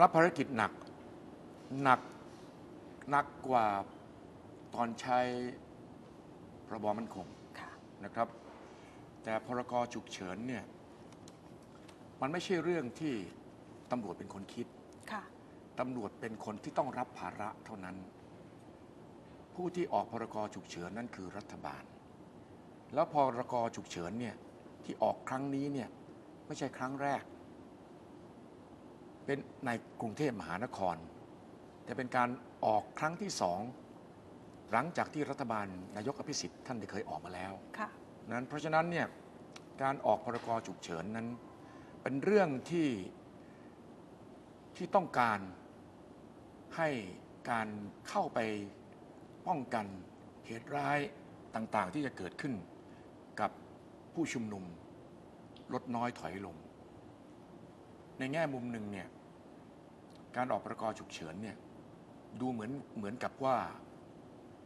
รับภารกิจหนักหนักหนักกว่าตอนใช้พรบมั่นคงค่ะนะครับ แต่พรกฉุกเฉินเนี่ยมันไม่ใช่เรื่องที่ตำรวจเป็นคนคิดค่ะตำรวจเป็นคนที่ต้องรับภาระเท่านั้น ผู้ที่ออกพรกฉุกเฉินนั่นคือรัฐบาล แล้วพรกฉุกเฉินเนี่ยที่ออกครั้งนี้เนี่ยไม่ใช่ครั้งแรก เป็นในกรุงเทพมหานคร แต่เป็นการออกครั้งที่สองหลังจากที่รัฐบาลนายกอภิสิทธิ์ท่านได้เคยออกมาแล้วค่ะนั้นเพราะฉะนั้นเนี่ยการออกพรกฉุกเฉินนั้น เป็นเรื่องที่ที่ต้องการให้การเข้าไปป้องกันเหตุร้ายต่างๆ ที่จะเกิดขึ้นกับผู้ชุมนุมลดน้อยถอยลง ในแง่มุมหนึ่งเนี่ย การออกพรกฉุกเฉินเนี่ยดูเหมือนเหมือนกับว่า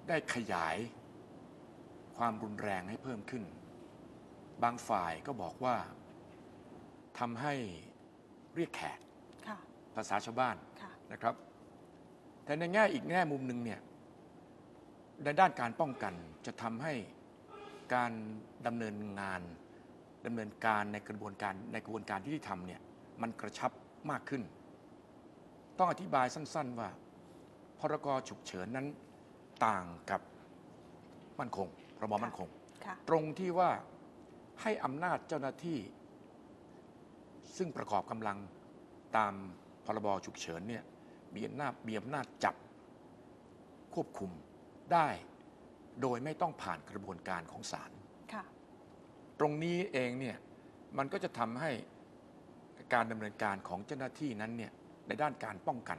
ได้ขยายความรุนแรงให้เพิ่มขึ้น บางฝ่ายก็บอกว่าทำให้เรียกแขกค่ะภาษาชาวบ้านค่ะนะครับ แต่ในแง่อีกแง่มุมหนึ่งเนี่ยในด้านการป้องกันจะทำให้การดำเนินงานดำเนินการในกระบวนการในกระบวนการยุติธรรมเนี่ยมันกระชับมากขึ้น ต้องอธิบายสั้น ๆว่า พรกฉุกเฉินนั้นต่างกับมั่นคงพรบมั่นคง ค่ะ ตรงที่ว่าให้อำนาจเจ้าหน้าที่ ซึ่งประกอบกำลังตามพรบฉุกเฉินเนี่ยมีอำนาจมีอำนาจจับควบคุมได้ โดยไม่ต้องผ่านกระบวนการของศาล ค่ะ ตรงนี้เองเนี่ยมันก็จะทำให้การดำเนินการของเจ้าหน้าที่นั้นเนี่ย ในด้านการป้องกัน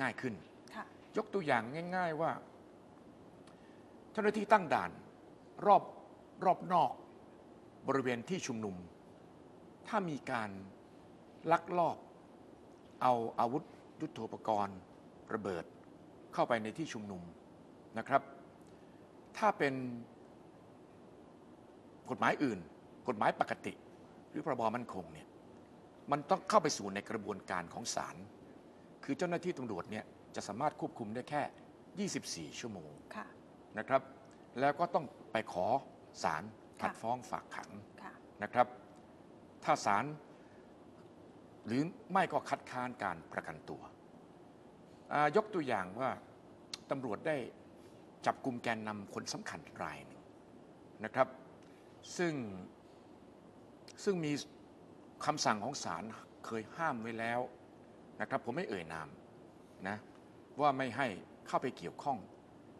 ง่ายขึ้นค่ะยกตัวอย่างง่าย ๆว่า เจ้าหน้าที่ตั้งด่านรอบรอบนอกบริเวณที่ชุมนุม ถ้ามีการลักลอบ เอาอาวุธยุโทโธปกรณ์ ระเบิดเข้าไปในที่ชุมนุมนะครับ ถ้าเป็นกฎหมายอื่น กฎหมายปกติ หรือพรบมั่นคงเนี่ยมันต้องเข้าไปสู่ในกระบวนการของศาล คือเจ้าหน้าที่ตำรวจเนี่ยจะสามารถควบคุมได้แค่ 24 ชั่วโมงค่ะนะครับ แล้วก็ต้องไปขอศาลผัดค่ะฟ้องฝากขังค่ะนะครับ ถ้าศาลหรือไม่ก็คัดค้านการประกันตัวอ่ายกตัวอย่างว่าตำรวจได้จับกลุ่มแกนนำคนสำคัญรายหนึ่งนะครับ ซึ่งซึ่งมีคำสั่งของศาลเคยห้ามไว้แล้ว นะครับผมไม่เอ่ยนามนะว่าไม่ให้เข้าไปเกี่ยวข้อง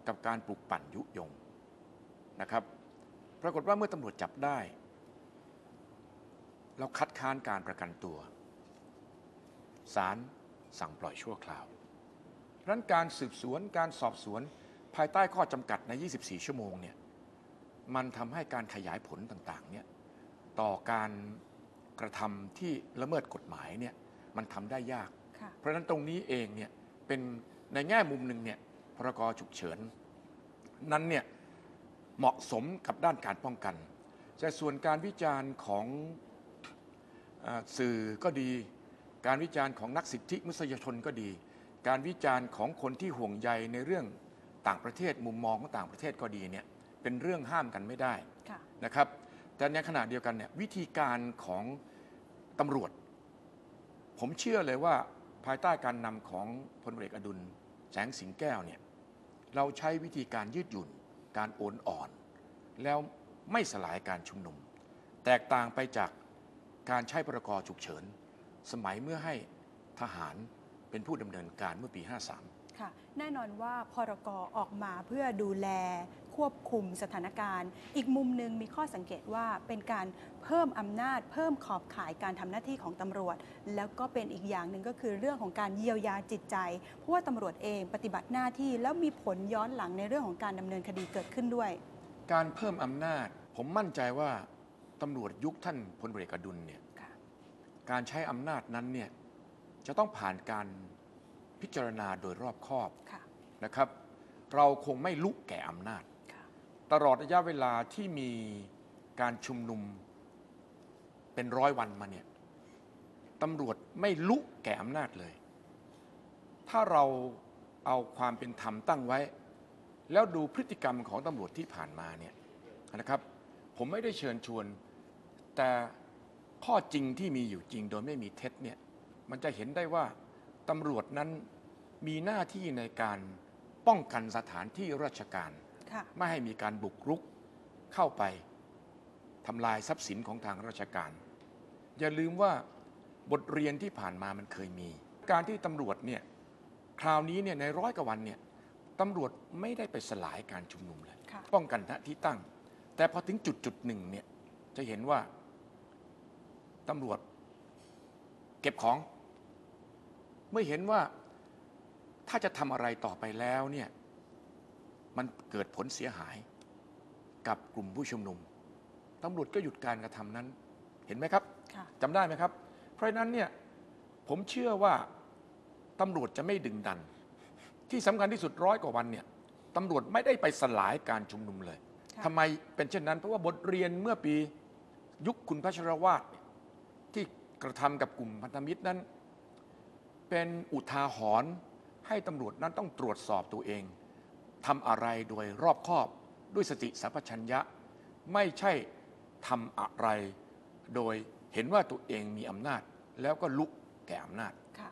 กับการปลุกปั่นยุยงนะครับ ปรากฏว่าเมื่อตำรวจจับได้ เราคัดค้านการประกันตัวศาลสั่งปล่อยชั่วคราวรั้นการสืบสวนการสอบสวนภายใต้ข้อจำกัดใน 24 ชั่วโมงเนี่ยมันทำให้การขยายผลต่างๆเนี่ยต่อการกระทำที่ละเมิดกฎหมายเนี่ยมันทำได้ยาก เพราะฉะนั้นตรงนี้เองเนี่ยเป็นในแง่มุมหนึ่งเนี่ยพรกฉุกเฉิน นั้นเนี่ยเหมาะสมกับด้านการป้องกัน แต่ส่วนการวิจารณ์ของเออสื่อก็ดี การวิจารณ์ของนักสิทธิมนุษยชนก็ดี การวิจารณ์ของคนที่ห่วงใยในเรื่องต่างประเทศมุมมองของต่างประเทศก็ดีเนี่ยเป็นเรื่องห้ามกันไม่ได้ค่ะนะครับ แต่ในขณะเดียวกันเนี่ยวิธีการของตำรวจ ผมเชื่อเลยว่า ภายใต้การนำของพลเอกอดุล แสงสิงแก้วเนี่ยเราใช้วิธีการยืดหยุ่น การโอนอ่อน แล้วไม่สลายการชุมนุม แตกต่างไปจากการใช้พรกฉุกเฉิน สมัยเมื่อให้ทหารเป็นผู้ดำเนินการเมื่อปี 53ค่ะแน่นอนว่าพรกออกมาเพื่อดูแล ควบคุมสถานการณ์ อีกมุมหนึ่งมีข้อสังเกตว่าเป็นการเพิ่มอำนาจ เพิ่มขอบข่ายการทำหน้าที่ของตำรวจ แล้วก็เป็นอีกอย่างหนึ่งก็คือเรื่องของการเยียวยาจิตใจ เพราะว่าตำรวจเองปฏิบัติหน้าที่แล้วมีผลย้อนหลังในเรื่องของการดำเนินคดีเกิดขึ้นด้วย การเพิ่มอำนาจ ผมมั่นใจว่าตำรวจยุคท่านพลเอกอดุลเนี่ยค่ะการใช้อำนาจนั้นเนี่ยจะต้องผ่านการพิจารณาโดยรอบคอบค่ะนะครับ เราคงไม่ลุกแก่อำนาจค่ะ ตลอดระยะเวลาที่มีการชุมนุมเป็นร้อยวันมาเนี่ยตำรวจไม่ลุกแก่อำนาจเลย ถ้าเราเอาความเป็นธรรมตั้งไว้ แล้วดูพฤติกรรมของตำรวจที่ผ่านมาเนี่ยนะครับ ผมไม่ได้เชิญชวน แต่ข้อจริงที่มีอยู่จริงโดยไม่มีเท็จเนี่ยมันจะเห็นได้ว่าตำรวจนั้นมีหน้าที่ในการป้องกันสถานที่ราชการ ไม่ให้มีการบุกรุกเข้าไปทำลายทรัพย์สินของทางราชการ อย่าลืมว่าบทเรียนที่ผ่านมามันเคยมี การที่ตำรวจเนี่ยคราวนี้เนี่ยในร้อยกว่าวันเนี่ยตำรวจไม่ได้ไปสลายการชุมนุมเลยค่ะป้องกันณที่ตั้ง แต่พอถึงจุดจุดหนึ่งเนี่ยจะเห็นว่าตำรวจเก็บของ เมื่อเห็นว่าถ้าจะทำอะไรต่อไปแล้วเนี่ย มันเกิดผลเสียหายกับกลุ่มผู้ชุมนุมตำรวจก็หยุดการกระทำนั้น เห็นไหมครับค่ะจำได้ไหมครับ เพราะฉะนั้นเนี่ยผมเชื่อว่าตำรวจจะไม่ดึงดัน ที่สำคัญที่สุดร้อยกว่าวันเนี่ยตำรวจไม่ได้ไปสลายการชุมนุมเลยค่ะทำไมเป็นเช่นนั้น เพราะว่าบทเรียนเมื่อปียุคคุณพัชรวาทเนี่ยที่กระทำกับกลุ่มพันธมิตรนั้น เป็นอุทาหรณ์ให้ตำรวจนั้นต้องตรวจสอบตัวเอง ทำอะไรโดยรอบคอบด้วยสติสัมปชัญญะ ไม่ใช่ทำอะไร โดยเห็นว่าตัวเองมีอำนาจ แล้วก็ลุกแก่อำนาจค่ะ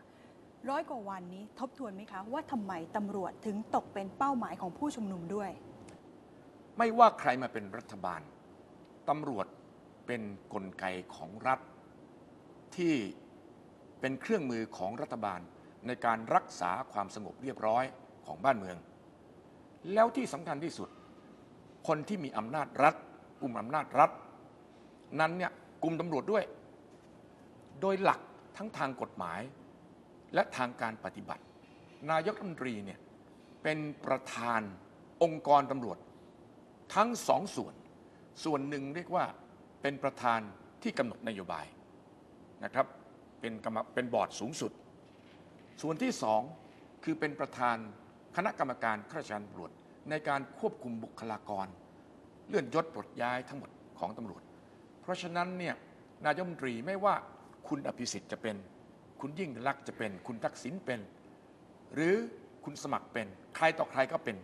ร้อยกว่าวันนี้ทบทวนไหมคะ ว่าทำไมตำรวจถึงตกเป็นเป้าหมายของผู้ชุมนุมด้วย ไม่ว่าใครมาเป็นรัฐบาลตำรวจเป็นนกลไกของรัฐ ที่เป็นเครื่องมือของรัฐบาลในการรักษาความสงบเรียบร้อยของบ้านเมือง แล้วที่สำคัญที่สุด คนที่มีอำนาจรัฐกลุ่มอำนาจรัฐ นั้นเนี่ยกลุ่มตำรวจด้วย โดยหลักทั้งทางกฎหมาย และทางการปฏิบัติ นายกรัฐมนตรีเนี่ยเป็นประธานองค์กรตำรวจ ทั้งสองส่วน ส่วนหนึ่งเรียกว่าเป็นประธานที่กำหนดนโยบายนะครับเป็นกรรมเป็นบอร์ดสูงสุด ส่วนที่สองคือเป็นประธาน คณะกรรมการข้าราชการตำรวจ ในการควบคุมบุคลากร เลื่อนยศปลดย้ายทั้งหมดของตำรวจ เพราะฉะนั้นเนี่ยนายกรัฐมนตรีไม่ว่าคุณอภิสิทธิ์จะเป็น คุณยิ่งรักษณ์จะเป็น คุณทักษิณเป็น หรือคุณสมัครเป็น ใครต่อใครก็เป็น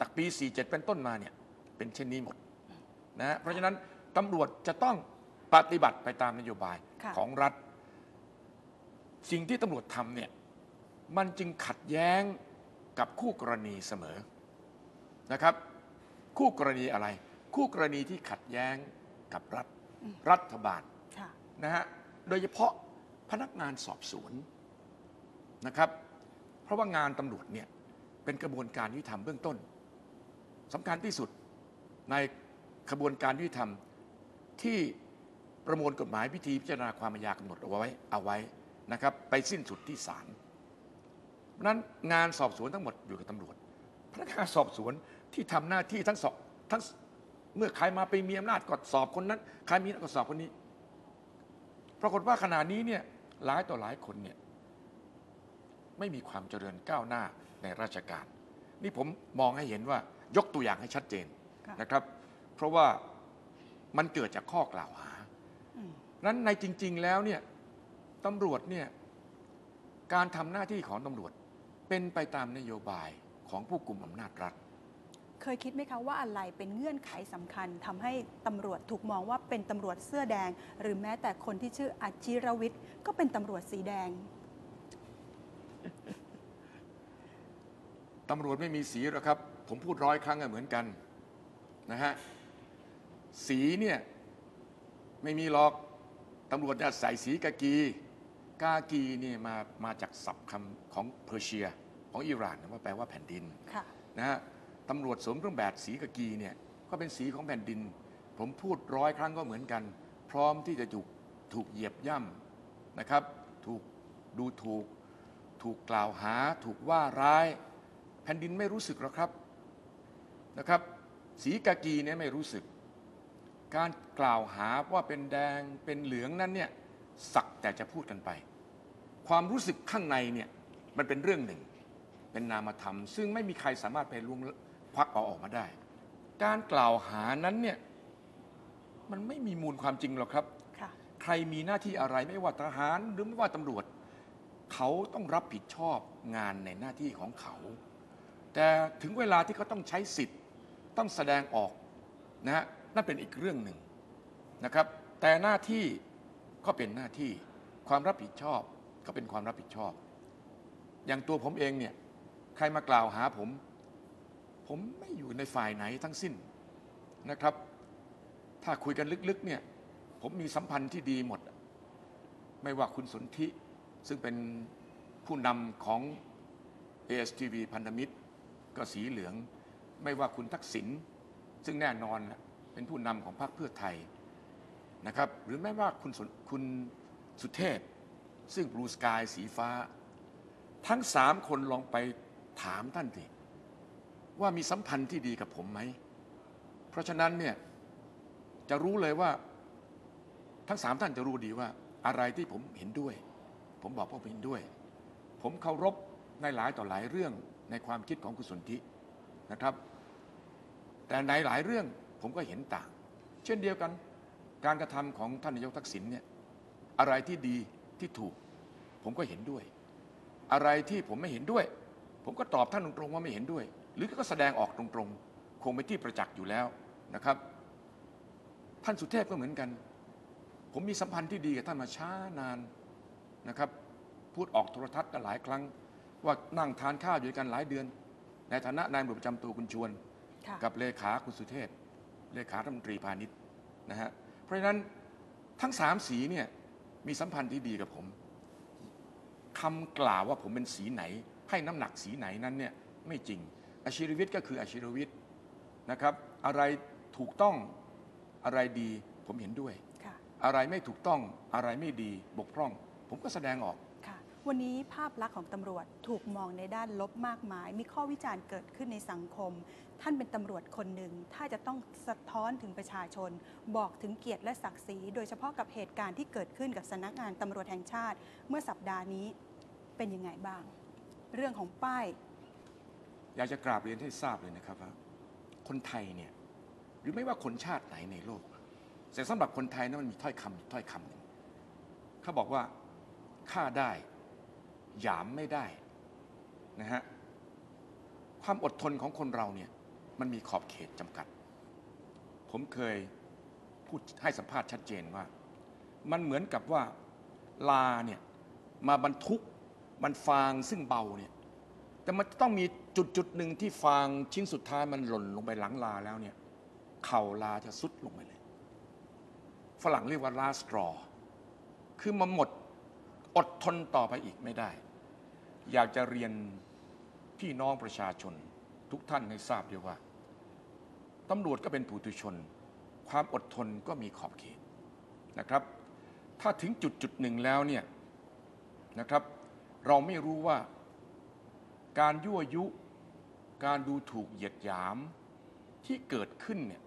จากปี 47 เป็นต้นมาเนี่ยเป็นเช่นนี้หมดนะฮะเพราะฉะนั้นตำรวจจะต้องปฏิบัติไปตามนโยบายค่ะของรัฐ สิ่งที่ตำรวจทำเนี่ยมันจึงขัดแย้ง กับคู่กรณีเสมอนะครับ คู่กรณีอะไร คู่กรณีที่ขัดแย้งกับรัฐรัฐบาลค่ะนะฮะโดยเฉพาะพนักงานสอบสวนนะครับ เพราะว่างานตำรวจเนี่ยเป็นกระบวนการยุติธรรมเบื้องต้นสำคัญที่สุดในกระบวนการยุติธรรมที่ประมวลกฎหมายพิธีพิจารณาความอาญากำหนดเอาไว้เอาไว้นะครับ ไปสิ้นสุดที่ศาล เพราะฉะนั้นงานสอบสวนทั้งหมดอยู่กับตำรวจ พนักงานสอบสวนที่ทำหน้าที่ทั้งสอบทั้งเมื่อใครมาไปมีอำนาจก็สอบคนนั้น ใครมีอำนาจก็สอบคนนี้ ปรากฏว่าขณะนี้เนี่ยหลายต่อหลายคนเนี่ยไม่มีความเจริญก้าวหน้าในราชการ นี่ผมมองให้เห็นว่ายกตัวอย่างให้ชัดเจนค่ะ นะครับ เพราะว่ามันเกิดจากข้อกล่าวหา อืมนั้นในจริง ๆ แล้วเนี่ยตำรวจเนี่ยการทำหน้าที่ของตำรวจ เป็นไปตามนโยบายของผู้กลุ่มอำนาจรัฐ เคยคิดไหมคะว่าอะไรเป็นเงื่อนไขสำคัญทำให้ตำรวจถูกมองว่าเป็นตำรวจเสื้อแดง หรือแม้แต่คนที่ชื่ออาชิรวิทย์ก็เป็นตำรวจสีแดง ตำรวจไม่มีสีหรอกครับ ผมพูดร้อยครั้งก็เหมือนกันนะฮะ สีเนี่ย ไม่มีหรอก ตำรวจจะใส่สีกากี กากีเนี่ยมามาจากศัพท์คำของเพอร์เซีย ของอิหร่านนะว่าแปลว่าแผ่นดินค่ะ นะฮะตำรวจสวมเครื่องแบบสีกากีเนี่ยก็เป็นสีของแผ่นดิน ผมพูดร้อยครั้งก็เหมือนกัน พร้อมที่จะถูกถูกเหยียบย่ำนะครับ ถูกดูถูก ถูกกล่าวหา ถูกว่าร้าย แผ่นดินไม่รู้สึกหรอกครับนะครับ สีกากีเนี่ยไม่รู้สึก การกล่าวหาว่าเป็นแดงเป็นเหลืองนั้นเนี่ย สักแต่จะพูดกันไป ความรู้สึกข้างในเนี่ยมันเป็นเรื่องหนึ่ง เป็นนามธรรม ซึ่งไม่มีใครสามารถไปล่วงควักเอาออกมาได้ การกล่าวหานั้นเนี่ยมันไม่มีมูลความจริงหรอกครับ ค่ะ ใครมีหน้าที่อะไรไม่ว่าทหารหรือไม่ว่าตำรวจ เขาต้องรับผิดชอบงานในหน้าที่ของเขา แต่ถึงเวลาที่เขาต้องใช้สิทธิ์ ต้องแสดงออกนะฮะนั่นเป็นอีกเรื่องหนึ่งนะครับ แต่หน้าที่ ก็เป็นหน้าที่ความรับผิดชอบก็เป็นความรับผิดชอบ อย่างตัวผมเองเนี่ยใครมากล่าวหาผม ผมไม่อยู่ในฝ่ายไหนทั้งสิ้นนะครับ ถ้าคุยกันลึกๆเนี่ยผมมีสัมพันธ์ที่ดีหมด ไม่ว่าคุณสนธิซึ่งเป็นผู้นำของ ASTV พันธมิตร ก็สีเหลือง ไม่ว่าคุณทักษิณซึ่งแน่นอนเป็นผู้นำของพรรคเพื่อไทย นะครับหรือแม้ว่าคุณสนคุณสุเทพ ซึ่งบลูสกายสีฟ้า ทั้งสามคนลองไปถามท่านสิว่ามีสัมพันธ์ที่ดีกับผมไหม เพราะฉะนั้นเนี่ยจะรู้เลยว่าทั้งสามท่านจะรู้ดีว่าอะไรที่ผมเห็นด้วย ผมบอกว่าผมเห็นด้วย ผมเคารพในหลายต่อหลายเรื่องในความคิดของคุณสนธินะครับ แต่ในหลายเรื่องผมก็เห็นต่าง เช่นเดียวกัน การกระทำของท่านนายกทักษิณเนี่ยอะไรที่ดีที่ถูก ผมก็เห็นด้วย อะไรที่ผมไม่เห็นด้วย ผมก็ตอบท่านตรงๆว่าไม่เห็นด้วย หรือก็แสดงออกตรงๆ คงเป็นที่ประจักษ์อยู่แล้วนะครับ ท่านสุเทพก็เหมือนกัน ผมมีสัมพันธ์ที่ดีกับท่านมาช้านานนะครับ พูดออกโทรทัศน์กันหลายครั้ง ว่านั่งทานข้าวอยู่ด้วยกันหลายเดือน ในฐานะนายตำรวจประจำตัวคุณชวนค่ะกับเลขาคุณสุเทพเลขารัฐมนตรีพาณิชย์นะฮะ เพราะฉะนั้นทั้งสามสีเนี่ยมีสัมพันธ์ที่ดีกับผมคำกล่าวว่าผมเป็นสีไหน ให้น้ำหนักสีไหนนั้นเนี่ยไม่จริงอาชีรวิทย์ก็คืออาชีรวิทย์นะครับ อะไรถูกต้องอะไรดีผมเห็นด้วยค่ะอะไรไม่ถูกต้องอะไรไม่ดีบกพร่อง ผมก็แสดงออกค่ะ วันนี้ภาพลักษณ์ของตำรวจถูกมองในด้านลบมากมาย มีข้อวิจารณ์เกิดขึ้นในสังคม ท่านเป็นตำรวจคนหนึ่ง ถ้าจะต้องสะท้อนถึงประชาชน บอกถึงเกียรติและศักดิ์ศรี โดยเฉพาะกับเหตุการณ์ที่เกิดขึ้นกับสำนักงานตำรวจแห่งชาติ เมื่อสัปดาห์นี้เป็นยังไงบ้าง เรื่องของป้าย อยากจะกราบเรียนให้ทราบเลยนะครับว่าคนไทยเนี่ยหรือไม่ว่าคนชาติไหนในโลก แต่สำหรับคนไทยนะมันมีถ้อยคำถ้อยคำหนึ่งเขาบอกว่าฆ่าได้ หยามไม่ได้นะฮะความอดทนของคนเราเนี่ยมันมีขอบเขตจำกัด ผมเคยพูดให้สัมภาษณ์ชัดเจนว่า มันเหมือนกับว่าลาเนี่ยมาบรรทุกมันฟางซึ่งเบาเนี่ยแต่มันต้องมีจุดจุดหนึ่งที่ฟางชิ้นสุดท้ายมันหล่นลงไปหลังลาแล้วเนี่ยเข่าลาจะสุดลงไปเลย ฝรั่งเรียกว่า last straw คือมันหมดอดทนต่อไปอีกไม่ได้ อยากจะเรียนพี่น้องประชาชน ทุกท่านให้ทราบด้วยว่าตำรวจก็เป็นผู้ตุชน ความอดทนก็มีขอบเขตนะครับ ถ้าถึงจุดจุดหนึ่งแล้วเนี่ยนะครับ เราไม่รู้ว่าการยั่วยุ การดูถูกเหยียดหยามที่เกิดขึ้นเนี่ย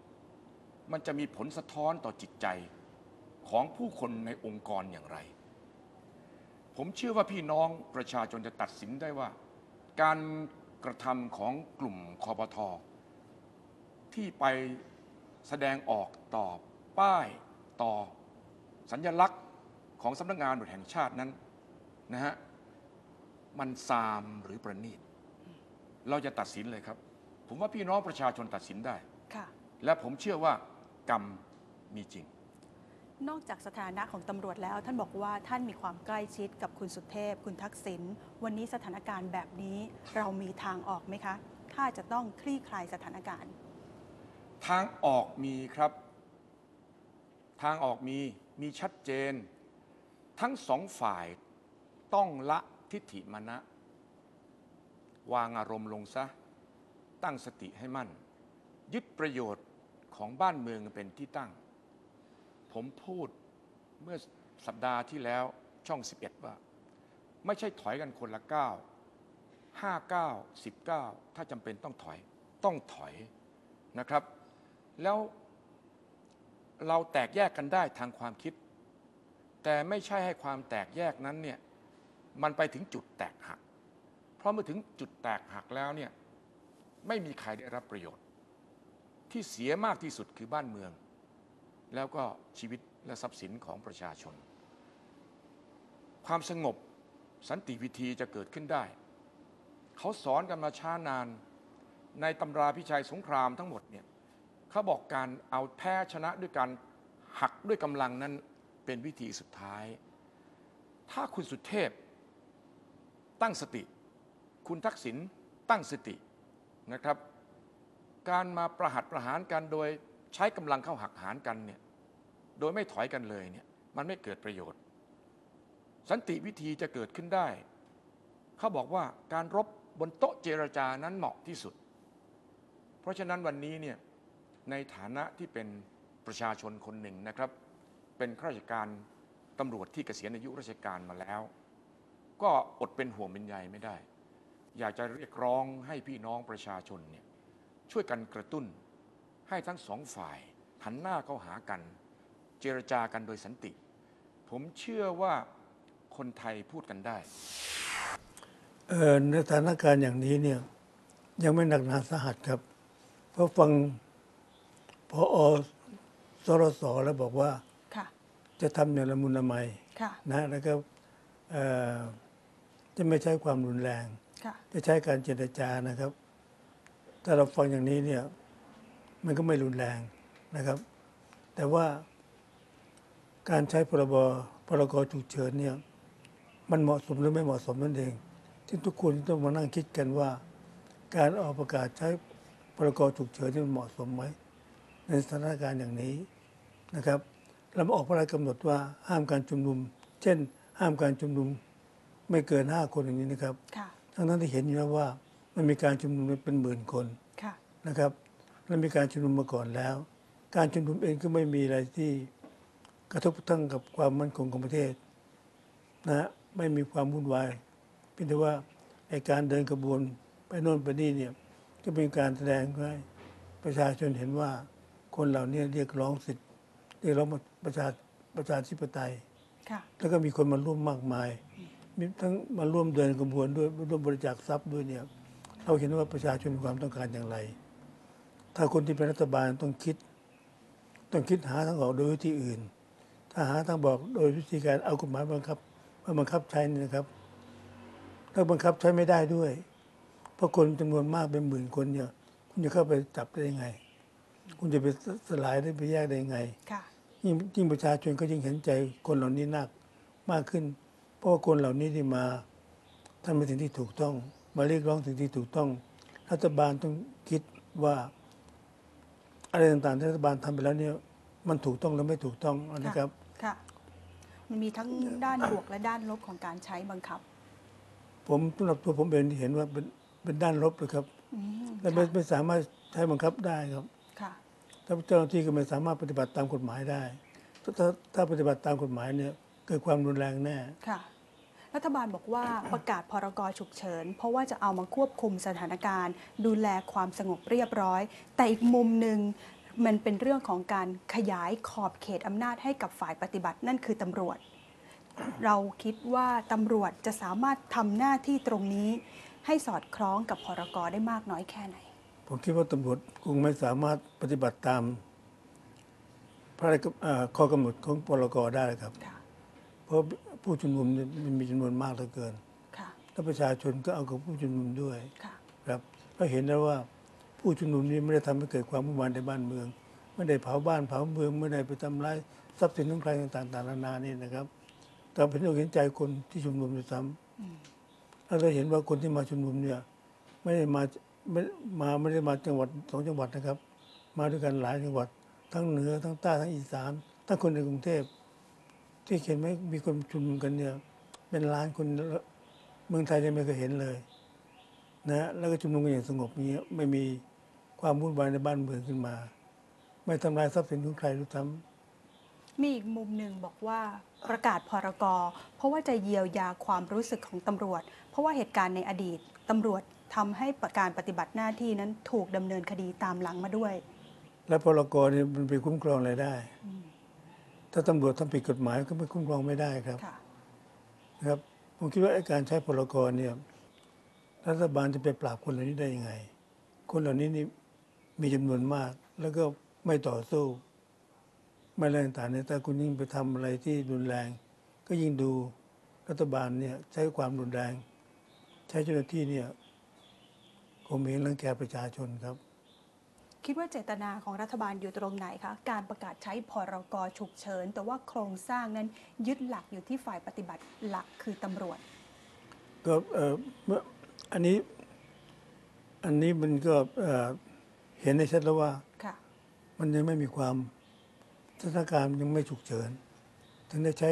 มันจะมีผลสะท้อนต่อจิตใจของผู้คนในองค์กรอย่างไร ผมเชื่อว่าพี่น้องประชาชนจะตัดสินได้ว่า การกระทำของกลุ่มคอปทอที่ไปแสดงออกต่อป้ายต่อสัญญลักษณ์ของสำนักงานตำรวจแห่งชาตินั้นนะฮะมันซามหรือประณีตเราจะตัดสินเลยครับ ผมว่าพี่น้องประชาชนตัดสินได้ค่ะและผมเชื่อว่ากรรมมีจริง นอกจากสถานะของตำรวจแล้ว ท่านบอกว่าท่านมีความใกล้ชิดกับคุณสุเทพ คุณทักษิณวันนี้สถานการณ์แบบนี้เรามีทางออกไหมคะ ถ้าจะต้องคลี่คลายสถานการณ์ ทางออกมีครับ ทางออกมีมีชัดเจน ทั้งสองฝ่ายต้องละทิฐิมานะวางอารมณ์ลงซะ ตั้งสติให้มั่น ยึดประโยชน์ของบ้านเมืองเป็นที่ตั้ง ผมพูดเมื่อสัปดาห์ที่แล้วช่อง 11 ว่า ไม่ใช่ถอยกันคนละก้าวห้าก้าสิบก้าถ้าจำเป็นต้องถอยต้องถอยนะครับ แล้วเราแตกแยกกันได้ทางความคิด แต่ไม่ใช่ให้ความแตกแยกนั้นเนี่ยมันไปถึงจุดแตกหัก เพราะเมื่อถึงจุดแตกหักแล้วเนี่ยไม่มีใครได้รับประโยชน์ ที่เสียมากที่สุดคือบ้านเมือง แล้วก็ชีวิตและทรัพย์สินของประชาชน ความสงบสันติวิธีจะเกิดขึ้นได้ เขาสอนกันมาช้านานในตำราพิชัยสงครามทั้งหมดเนี่ยเขาบอกการเอาแพ้ชนะด้วยการหักด้วยกำลังนั้นเป็นวิธีสุดท้าย ถ้าคุณสุเทพตั้งสติ คุณทักษิณตั้งสตินะครับ การมาประหัตประหารกันโดย ใช้กำลังเข้าหักหารกันเนี่ยโดยไม่ถอยกันเลยเนี่ยมันไม่เกิดประโยชน์ สันติวิธีจะเกิดขึ้นได้ เขาบอกว่าการรบบนโต๊ะเจรจานั้นเหมาะที่สุด เพราะฉะนั้นวันนี้เนี่ยในฐานะที่เป็นประชาชนคนหนึ่งนะครับ เป็นข้าราชการตำรวจที่เกษียณอายุราชการมาแล้ว ก็อดเป็นห่วงเป็นใยไม่ได้ อยากจะเรียกร้องให้พี่น้องประชาชนเนี่ยช่วยกันกระตุ้น ให้ทั้งสองฝ่าย หันหน้าเข้าหากัน เจรจากันโดยสันติ ผมเชื่อว่าคนไทยพูดกันได้เอ่อในสถานการณ์อย่างนี้เนี่ยยังไม่หนักหนาสาหัสครับ เพราะฟังพอสรสแล้วบอกว่าค่ะจะทำอย่างละมุนละไมค่ะนะแล้วก็เอ่อจะไม่ใช้ความรุนแรงค่ะจะใช้การเจรจานะครับ ถ้าเราฟังอย่างนี้เนี่ย มันก็ไม่รุนแรงนะครับ แต่ว่าการใช้พรบพรกฉุกเฉินเนี่ยมันเหมาะสมหรือไม่เหมาะสมนั่นเองที่ทุกคนต้องมานั่งคิดกันว่า การออกประกาศใช้พรกฉุกเฉินนี่มันเหมาะสมไหมในสถานการณ์อย่างนี้นะครับเรามาออกพระราชกำหนดว่าห้ามการชุมนุม เช่น ห้ามการชุมนุมไม่เกินห้าคนอย่างนี้นะครับค่ะทั้งนั้นที่เห็นอยู่แล้วว่ามันมีการชุมนุมเป็นหมื่นคนค่ะนะครับ และมีการชุมนุมมาก่อนแล้ว การชุมนุมเองก็ไม่มีอะไรที่กระทบกระทั่งกับความมั่นคงของประเทศนะฮะไม่มีความวุ่นวายเพียงแต่ว่าไอการเดินกระบวนไปโน่นไปนี่เนี่ยก็เป็นการแสดงให้ประชาชนเห็นว่าคนเหล่านี้เรียกร้องสิทธิ์เรียกร้องประชาประชาธิปไตยค่ะแล้วก็มีคนมาร่วมมากมาย มีทั้งมาร่วมเดินกระบวนด้วยร่วมบริจาคทรัพย์ด้วยเนี่ยเราเห็นว่าประชาชนมีความต้องการอย่างไร ถ้าคนที่เป็นรัฐบาลต้องคิด ต้องคิดหาทางออกโดยวิธีอื่น ถ้าหาทางบอกโดยวิธีการเอากฎหมายบังคับมาบังคับใช้นี่นะครับถ้าบังคับใช้ไม่ได้ด้วย เพราะคนจำนวนมากเป็นหมื่นคนเนี่ยคุณจะเข้าไปจับได้ยังไง คุณจะไปสลายได้ไปแยกได้ยังไงค่ะยิ่งยิ่งประชาชนก็ยิ่งเห็นใจคนเหล่านี้นักมากขึ้น เพราะว่าคนเหล่านี้ที่มาทำในสิ่งที่ถูกต้อง มาเรียกร้องสิ่งที่ถูกต้อง รัฐบาลต้องคิดว่า อะไรต่างๆที่รัฐบาลทำไปแล้วเนี่ยมันถูกต้องหรือไม่ถูกต้องนะครับค่ะมันมีทั้งด้านบวกและด้านลบของการใช้บังคับ ผมสำหรับตัวผมเองเห็นว่าเป็นเป็นด้านลบเลยครับอืมและไม่ค่ะไม่สามารถใช้บังคับได้ครับค่ะถ้าเจ้าหน้าที่ก็ไม่สามารถปฏิบัติตามกฎหมายได้ ถ้าถ้าถ้าปฏิบัติตามกฎหมายเนี่ยเกิดความรุนแรงแน่ค่ะ รัฐบาลบอกว่าประกาศพรกฉุกเฉิน เพราะว่าจะเอามาควบคุมสถานการณ์ ดูแลความสงบเรียบร้อย แต่อีกมุมหนึ่งมันเป็นเรื่องของการขยายขอบเขตอำนาจให้กับฝ่ายปฏิบัตินั่นคือตำรวจ เราคิดว่าตำรวจจะสามารถทำหน้าที่ตรงนี้ ให้สอดคล้องกับพรกได้มากน้อยแค่ไหน ผมคิดว่าตำรวจคงไม่สามารถปฏิบัติตามพระราชกำเอ่อข้อกำหนดของพรกได้ครับค่ะเพราะ ผู้ชุมนุมเนี่ยมันมีจำนวนมากเหลือเกินค่ะและประชาชนก็เอากับผู้ชุมนุมด้วยค่ะครับก็เห็นแล้วว่าผู้ชุมนุมนี้ไม่ได้ทำให้เกิดความวุ่นวายในบ้านเมือง ไม่ได้เผาบ้านเผาเมืองไม่ได้ไปทำร้ายทรัพย์สินของใครต่างๆนานานี่นะครับแต่เป็นอกเห็นใจคนที่ชุมนุมด้วยซ้ำแล้วเราเห็นว่าคนที่มาชุมนุมเนี่ย ไม่ได้มาไม่มาไม่ได้มาจังหวัดสองจังหวัดนะครับ มาด้วยกันหลายจังหวัด ทั้งเหนือทั้งใต้ทั้งอีสานทั้งคนในกรุงเทพ ที่เห็นไหมมีคนชุมนุมกันเนี่ยเป็นล้านคนเมืองไทยยังไม่เคยเห็นเลยนะแล้วก็ชุมนุมกันอย่างสงบนี้ยไม่มีความวุ่นวายในบ้านเมืองขึ้นมา ไม่ทำลายทรัพย์สินของใครรู้ซ้มีอีกมุมหนึ่งบอกว่าประกาศพรกเพราะว่าจะเยียวยาความรู้สึกของตำรวจ เพราะว่าเหตุการณ์ในอดีตตำรวจทำให้การปฏิบัติหน้าที่นั้นถูกดำเนินคดีตามหลังมาด้วยำและพรกเนี่ยมันไปคุ้มครองอะไรได้ ถ้าตำรวจทำผิดกฎหมายก็ไม่คุ้มครองไม่ได้ครับค่ะ นะครับผมคิดว่าไอ้การใช้พรกเนี่ยรัฐบาลจะไปปราบคนเหล่านี้ได้ยังไง คนเหล่านี้นี่มีจำนวนมาก แล้วก็ไม่ต่อสู้ ไม่อะไรต่างๆเนี่ยแต่คุณยิ่งไปทำอะไรที่รุนแรง ก็ยิ่งดูรัฐบาลเนี่ยใช้ความรุนแรง ใช้เจ้าหน้าที่เนี่ยข่มเหงรังแกประชาชนครับ คิดว่าเจตนาของรัฐบาลอยู่ตรงไหนคะ การประกาศใช้พรกฉุกเฉิน แต่ว่าโครงสร้างนั้นยึดหลักอยู่ที่ฝ่ายปฏิบัติหลักคือตำรวจ ก็เอ่อเมื่ออันนี้อันนี้มันก็เอ่อเห็นได้ชัดแล้วว่าค่ะ มันยังไม่มีความสถานการณ์ยังไม่ฉุกเฉิน ถึงได้ใช้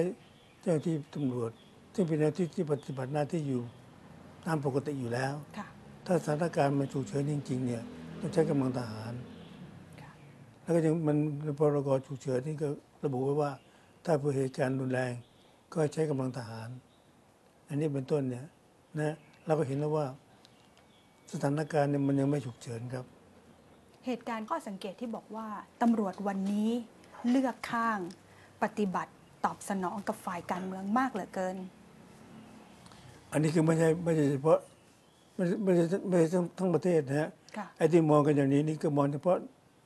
เจ้าหน้าที่ตำรวจ ซึ่งเป็นหน้าที่ที่ปฏิบัติหน้าที่อยู่ตามปกติอยู่แล้ว ค่ะ ถ้าสถานการณ์มันฉุกเฉินจริง ๆ เนี่ย ต้องใช้กำลังทหารค่ะแล้วก็ยังมันในพรกฉุกเฉินนี่ก็ระบุไว้ว่า ถ้าเกิดเหตุการณ์รุนแรง ก็ให้ใช้กำลังทหาร อันนี้เป็นต้นเนี่ยนะเราก็เห็นแล้วว่าสถานการณ์เนี่ยมันยังไม่ฉุกเฉินครับ เหตุการณ์ข้อสังเกตที่บอกว่าตำรวจวันนี้เลือกข้างปฏิบัติตอบสนองกับฝ่ายการเมืองมากเหลือเกิน อันนี้คือไม่ใช่ไม่ใช่เฉพาะไม่ใช่ไม่ใช่ไม่ใช่ทั้งทั้งประเทศนะฮะค่ะ ไอ้ที่มองกันอย่างนี้นี่ก็มองเฉพาะ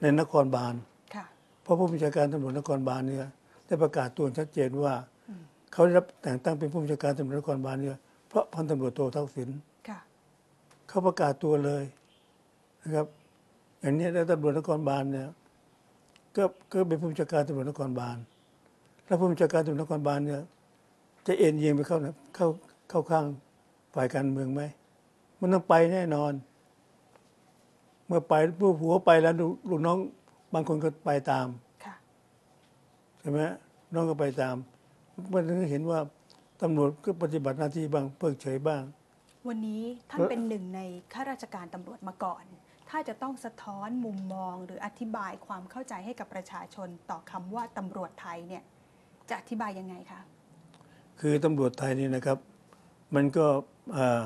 ในนครบาลค่ะเพราะผู้บัญชาการตำรวจนครบาลเนี่ยได้ประกาศตัวชัดเจนว่า เขาได้รับแต่งตั้งเป็นผู้บัญชาการตำรวจนครบาลเนี่ยเพราะพันตำรวจโททักษิณค่ะเขาประกาศตัวเลยนะครับ อย่างนี้แล้วตำรวจนครบาลเนี่ยก็ก็เป็นผู้บัญชาการตำรวจนครบาลแล้วผู้บัญชาการตำรวจนครบาลเนี่ยจะเอ็นเอียงไปเข้านะเข้าเข้าข้างฝ่ายการเมืองไหมมันต้องไปแน่นอนเมื่อไปผู้หัวไปแล้วลูกลูกน้องบางคนก็ไปตามค่ะใช่ไหมน้องก็ไปตามมันถึงเห็นว่าตำรวจก็ปฏิบัติหน้าที่บ้างเพิกเฉยบ้าง วันนี้ท่านเป็นหนึ่งในข้าราชการตำรวจมาก่อน ถ้าจะต้องสะท้อนมุมมองหรืออธิบายความเข้าใจให้กับประชาชนต่อคำว่าตำรวจไทยเนี่ยจะอธิบายยังไงคะ คือตำรวจไทยนี่นะครับ มันก็อ่า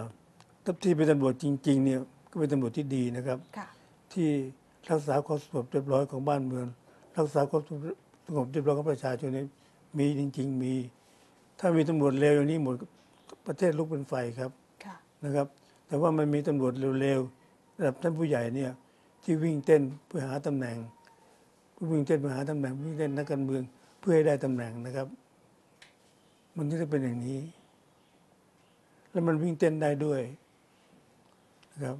ทัที่เป็นตำรวจจริง ๆ เนี่ยก็เป็นตำรวจที่ดีนะครับค่ะ ที่รักษาความสงบเรียบร้อยของบ้านเมือง รักษาความสงบเรียบร้อยของประชาชนเนี่ยมีจริง ๆ มี ถ้ามีตำรวจเลวอย่างนี้หมดประเทศลุกเป็นไฟครับค่ะนะครับ แต่ว่ามันมีตำรวจเร็วๆระดับท่านผู้ใหญ่เนี่ยที่วิ่งเต้นเพื่อหาตำแหน่งวิ่งเต้นเพื่อหาตำแหน่งวิ่งเต้นนักการเมืองเพื่อให้ได้ตำแหน่งนะครับ มันก็จะเป็นอย่างนี้ แล้วมันวิ่งเต้นได้ด้วยนะครับ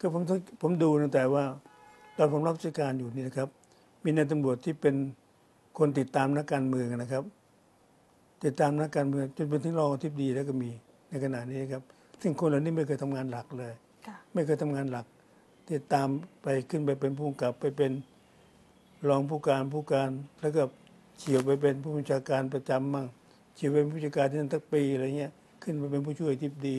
ก็ผมต้องผมดูตั้งแต่ว่า ตอนผมรับราชการอยู่นี่นะครับ มีนายตำรวจที่เป็นคนติดตามนักการเมืองนะครับ ติดตามนักการเมืองจนเป็นถึงรองอธิบดีแล้วก็มีในขณะนี้ครับ ซึ่งคนเหล่านี้ไม่เคยทำงานหลักเลยค่ะไม่เคยทำงานหลัก ติดตามไปขึ้นไปเป็นผู้กำกับไปเป็นรองผู้การผู้การแล้วก็เฉียวไปเป็นผู้บัญชาการประจำมั่งเฉียวไปเป็นผู้บัญชาการที่นั่นทั้งปีอะไรเงี้ยขึ้นมาเป็นผู้ช่วยทิบดี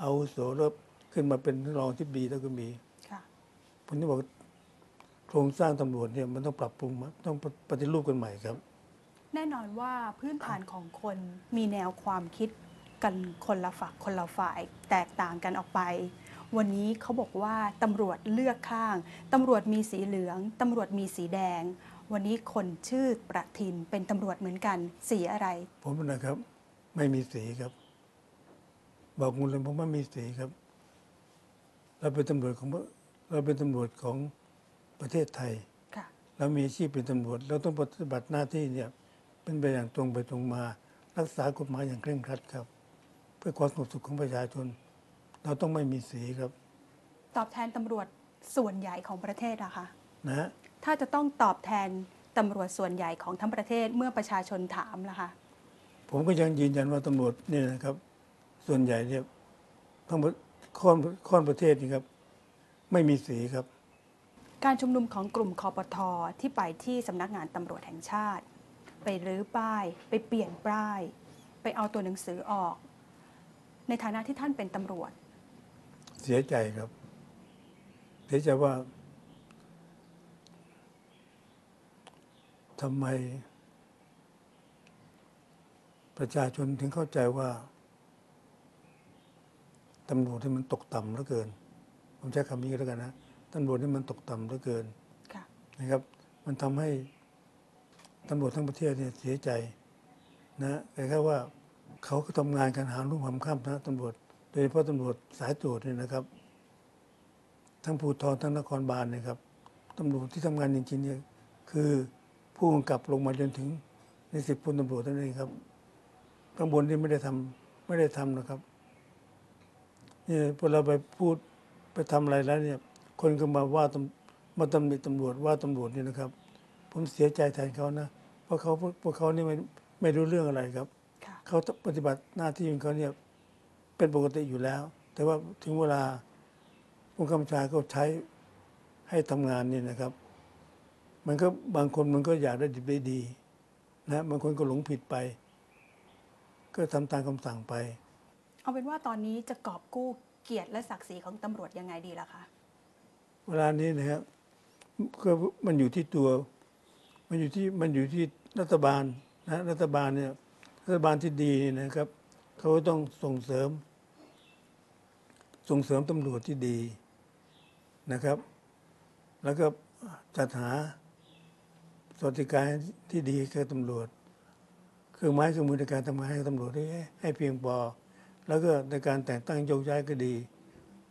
เอาวุโสแล้ว ขึ้นมาเป็นรองทิบดีแล้วก็มีค่ะผมที่บอกโครงสร้างตำรวจเนี่ยมันต้องปรับปรุงมาต้องปฏิรูปกันใหม่ครับ แน่นอนว่าพื้นฐานของคนมีแนวความคิดกันคนละฝักคนละฝ่ายแตกต่างกันออกไป วันนี้เขาบอกว่าตำรวจเลือกข้างตำรวจมีสีเหลืองตำรวจมีสีแดง วันนี้คนชื่อประทินเป็นตำรวจเหมือนกันสีอะไร ผมนะครับ ไม่มีสีครับ บอกมูลเลยผมว่ามีสีครับ เราเป็นตำรวจของเราเป็นตำรวจของประเทศไทยค่ะเรามีอาชีพเป็นตำรวจ เราต้องปฏิบัติหน้าที่เนี่ยเป็นไปอย่างตรงไปตรงมา รักษากฎหมายอย่างเคร่งครัดครับ เพื่อความสงบสุขของประชาชน เราต้องไม่มีสีครับ ตอบแทนตำรวจส่วนใหญ่ของประเทศอะคะนะฮะถ้าจะต้องตอบแทนตำรวจส่วนใหญ่ของทั้งประเทศเมื่อประชาชนถามล่ะคะผมก็ยังยืนยันว่าตำรวจเนี่ยนะครับ ส่วนใหญ่เนี่ยทั้งหมด ข้อนข้อนประเทศนี่ครับ ไม่มีสีครับ การชุมนุมของกลุ่มคอปทอที่ไปที่สำนักงานตำรวจแห่งชาติ ไปรื้อป้าย ไปเปลี่ยนป้าย ไปเอาตัวหนังสือออก ในฐานะที่ท่านเป็นตำรวจ เสียใจครับ เสียใจว่าทำไม ประชาชนถึงเข้าใจว่า ตำรวจที่มันตกต่ำเหลือเกิน ผมใช้คำนี้ก็แล้วกันนะตำรวจที่มันตกต่ำเหลือเกินค่ะนะครับ มันทำให้ตำรวจทั้งประเทศเนี่ยเสียใจนะแต่แค่ว่าเขาก็ทำงานกันหารุ่งหำค่ำนะตำรวจ โดยเฉพาะตำรวจสายตรวจเนี่ยนะครับ ทั้งภูธรทั้งนครบาลเนะครับตำรวจที่ทำงานจริงๆเนี่ยคือผู้กำกับลงมาจนถึงในสิบพลตำรวจนั่นเองครับข้างบนที่ไม่ได้ทำไม่ได้ทำนะครับ นี่พอเราไปพูดไปทำอะไรแล้วเนี่ย คนก็มาว่าตำมาตำหนิตำรวจว่าตำรวจนี่นะครับ ผมเสียใจแทนเขานะ เพราะเขาพวกเขานี่ไม่ไม่รู้เรื่องอะไรครับค่ะเขาปฏิบัติหน้าที่ของเขาเนี่ยเป็นปกติอยู่แล้ว แต่ว่าถึงเวลาผู้กำกับชาก็ใช้ให้ทำงานนี่นะครับ มันก็บางคนมันก็อยากได้ดีได้ดีนะบางคนก็หลงผิดไป ก็ทำตามคำสั่งไป เอาเป็นว่าตอนนี้จะกอบกู้เกียรติและศักดิ์ศรีของตำรวจยังไงดีล่ะคะ เวลานี้นะครับก็มันอยู่ที่ตัว มันอยู่ที่มันอยู่ที่รัฐบาลนะรัฐบาลเนี่ยรัฐบาลที่ดีเนี่ยนะครับเขาต้องส่งเสริม ส่งเสริมตำรวจที่ดีนะครับ แล้วก็จัดหาสวัสดิการที่ดีแก่ตำรวจ เครื่องไม้เครื่องมือในการทำงานให้ตำรวจให้ให้เพียงพอ แล้วก็ในการแต่งตั้งโยกย้ายก็ดี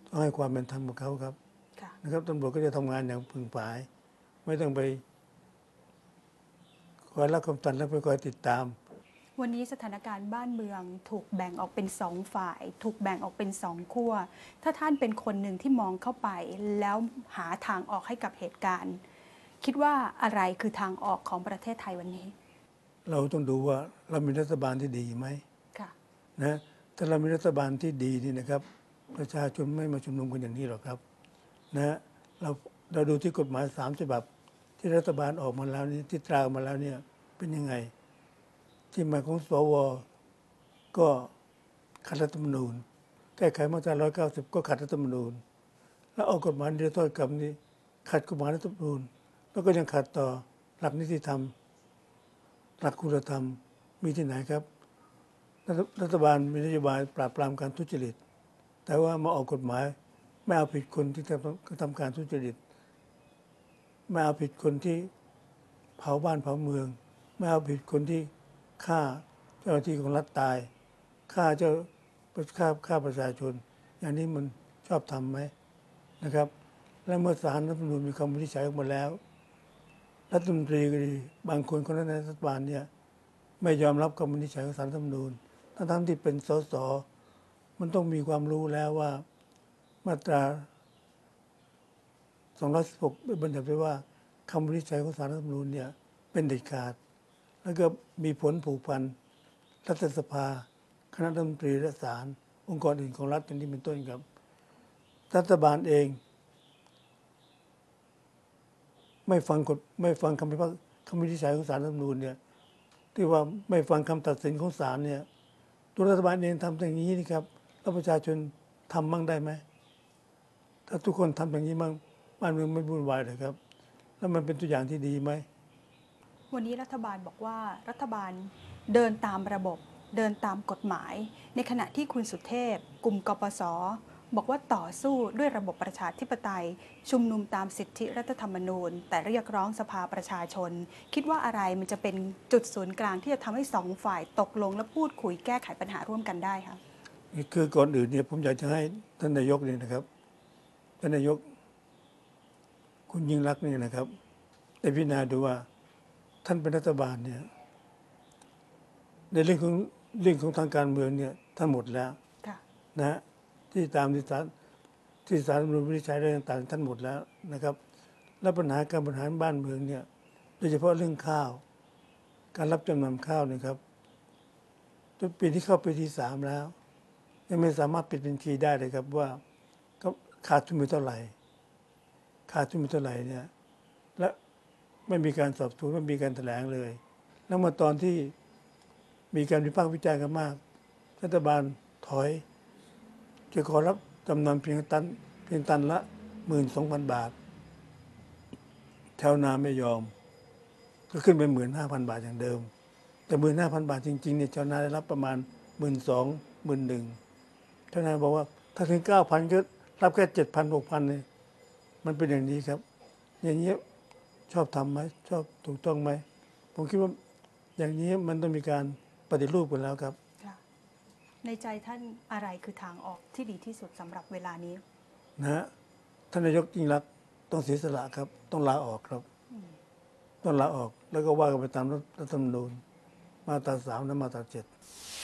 ต้องให้ความเป็นธรรมกับเขาครับค่ะนะครับตำรวจก็จะทำงานอย่างพึงผาย ไม่ต้องไปคอยรับคำสั่งแล้วไปคอยติดตาม วันนี้สถานการณ์บ้านเมืองถูกแบ่งออกเป็นสองฝ่าย ถูกแบ่งออกเป็นสองขั้ว ถ้าท่านเป็นคนหนึ่งที่มองเข้าไป แล้วหาทางออกให้กับเหตุการณ์ คิดว่าอะไรคือทางออกของประเทศไทยวันนี้ เราต้องดูว่าเรามีรัฐบาลที่ดีไหมค่ะนะ ถ้าเรามีรัฐบาลที่ดีนี่นะครับ ประชาชนไม่มาชุมนุมกันอย่างนี้หรอกครับนะเราเราดูที่กฎหมายสามฉบับ ที่รัฐบาลออกมาแล้วนี่ที่ตราออกมาแล้วเนี่ยเป็นยังไง ที่มาของสวก็ขัดรัฐธรรมนูญแก้ไขมาตรา190 ก็ขัดรัฐธรรมนูญ แล้วเอากฎหมายนิรโทษกรรมนี้ขัดกฎหมายรัฐธรรมนูญ แล้วก็ยังขัดต่อหลักนิติธรรม หลักคุณธรรมมีที่ไหนครับ รัฐบาลมีนโยบายปราบปรามการทุจริต แต่ว่ามาออกกฎหมาย ไม่เอาผิดคนที่กระทำการทุจริต ไม่เอาผิดคนที่เผาบ้านเผาเมือง ไม่เอาผิดคนที่ฆ่าเจ้าหน้าที่ของรัฐตายฆ่าเจ้าฆ่าฆ่าประชาชน อย่างนี้มันชอบทำไหมนะครับ และเมื่อศาลรัฐธรรมนูญมีคำวินิจฉัยออกมาแล้วรัฐมนตรีก็ดีบางคนคนนั้นในรัฐบาลเนี่ยไม่ยอมรับคำวินิจฉัยของศาลรัฐธรรมนูญ ทั้งทั้งที่เป็นสสมันต้องมีความรู้แล้วว่า มาตรา216บัญญัติไว้ว่าคำวินิจฉัยของศาลรัฐธรรมนูญเนี่ยเป็นเด็ดขาด แล้วก็มีผลผูกพันรัฐสภา คณะรัฐมนตรีและศาลองค์กรอื่นของรัฐอย่างนี้เป็นต้นครับ รัฐบาลเอง ไม่ฟังกฎไม่ฟังคำพิพากษาคำวินิจฉัยของศาลรัฐธรรมนูญเนี่ยที่ว่าไม่ฟังคำตัดสินของศาลเนี่ย ตัวรัฐบาลเองทำอย่างนี้นี่ครับแล้วประชาชนทำมั่งได้ไหมถ้าทุกคนทำอย่างนี้มั่งบ้านเมืองไม่วุ่นวายเลยครับ แล้วมันเป็นตัวอย่างที่ดีไหมวันนี้รัฐบาลบอกว่ารัฐบาลเดินตามระบบ เดินตามกฎหมาย ในขณะที่คุณสุเทพ กลุ่มกปศ บอกว่าต่อสู้ด้วยระบบประชาธิปไตย ชุมนุมตามสิทธิรัฐธรรมนูญ แต่เรียกร้องสภาประชาชน คิดว่าอะไรมันจะเป็นจุดศูนย์กลางที่จะทำให้สองฝ่ายตกลงและพูดคุยแก้ไขปัญหาร่วมกันได้คะคือก่อนอื่นเนี่ยผมอยากจะให้ท่านนายกเนี่ยนะครับท่านนายก คุณยิ่งรักษณ์เนี่ยนะครับได้พิจารณาดูว่าท่านเป็นรัฐบาลเนี่ยในเรื่องของเรื่องของทางการเมืองเนี่ยท่านหมดแล้วค่ะนะฮะ ที่ตามที่ศาลที่ศาลรัฐธรรมนูญวินิจฉัยเรื่องต่างๆท่านหมดแล้วนะครับ และปัญหาการบริหารบ้านเมืองเนี่ยโดยเฉพาะเรื่องข้าว การรับจำนำข้าวเนะครับจนปีที่เข้าปีที่สามแล้ว ยังไม่สามารถปิดบัญชีได้เลยครับว่าก็ขาดทุนไปเท่าไหร่ ขาดทุนไปเท่าไหร่เนี่ยและไม่มีการสอบสวนไม่มีการแถลงเลย แล้วมาตอนที่มีการวิพากษ์วิจารณ์กันมาก รัฐบาลถอย จะขอรับจำนำเพียงตันเพียงตันละหมื่นสองพันบาท ชาวนาไม่ยอม ก็ขึ้นไปหมื่นห้าพันบาทอย่างเดิม แต่หมื่นห้าพันบาทจริงๆเนี่ยชาวนาได้รับประมาณหมื่นสองหมื่นหนึ่งชาวนาบอกว่าถ้าถึงเก้าพันก็รับแค่เจ็ดพันหกพันเนี่ยมันเป็นอย่างนี้ครับ อย่างนี้ยชอบทำไหมชอบถูกต้องไหมผมคิดว่าอย่างนี้มันต้องมีการปฏิรูปกันแล้วครับ ในใจท่านอะไรคือทางออกที่ดีที่สุดสำหรับเวลานี้ นะฮะท่านนายกยิ่งรักษณ์ต้องเสียสละครับ ต้องลาออกครับ ต้องลาออกแล้วก็ว่ากันไปตามรัฐธรรมนูญมาตราสามและมาตราเจ็ด